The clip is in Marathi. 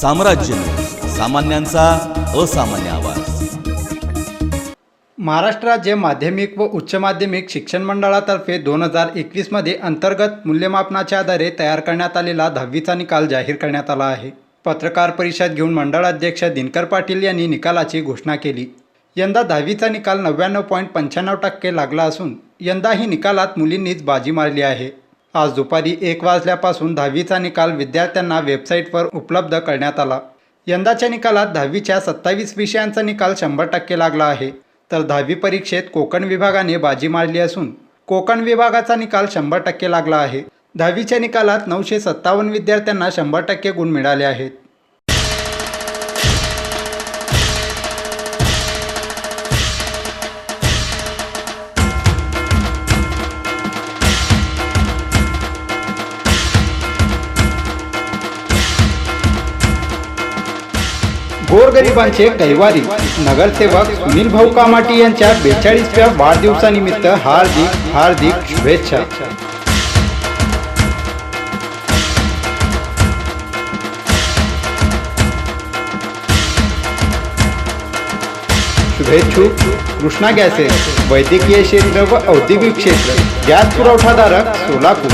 साम्राज्य सामान्यांचा असामान्य आवाज. महाराष्ट्र राज्य माध्यमिक व उच्च माध्यमिक शिक्षण मंडळातर्फे दोन हजार एकवीसमध्ये अंतर्गत मूल्यमापनाच्या आधारे तयार करण्यात आलेला दहावीचा निकाल जाहीर करण्यात आला आहे. पत्रकार परिषद घेऊन मंडळाध्यक्ष दिनकर पाटील यांनी निकालाची घोषणा केली. यंदा दहावीचा निकाल नव्याण्णव पॉईंट पंच्याण्णव टक्के लागला असून यंदाही निकालात मुलींनीच बाजी मारली आहे. आज दुपारी एक वाजल्यापासून दहावीचा निकाल विद्यार्थ्यांना वेबसाईटवर उपलब्ध करण्यात आला. यंदाच्या निकालात दहावीच्या सत्तावीस विषयांचा निकाल शंभर टक्के लागला आहे. तर दहावी परीक्षेत कोकण विभागाने बाजी मारली असून कोकण विभागाचा निकाल शंभर टक्के लागला आहे. दहावीच्या निकालात नऊशे सत्तावन्न विद्यार्थ्यांना शंभर टक्के गुण मिळाले आहेत. गोरगरिबांचे कैवारी. नगरसेवक सुनील भाऊ कामाटी यांच्या बेचाळीसव्या वाढदिवसानिमित्त हार्दिक हार्दिक शुभेच्छा. शुभेच्छुक कृष्णा गॅसेस वैद्यकीय क्षेत्र व औद्योगिक क्षेत्र. गॅस पुरवठादारक सोलापूर.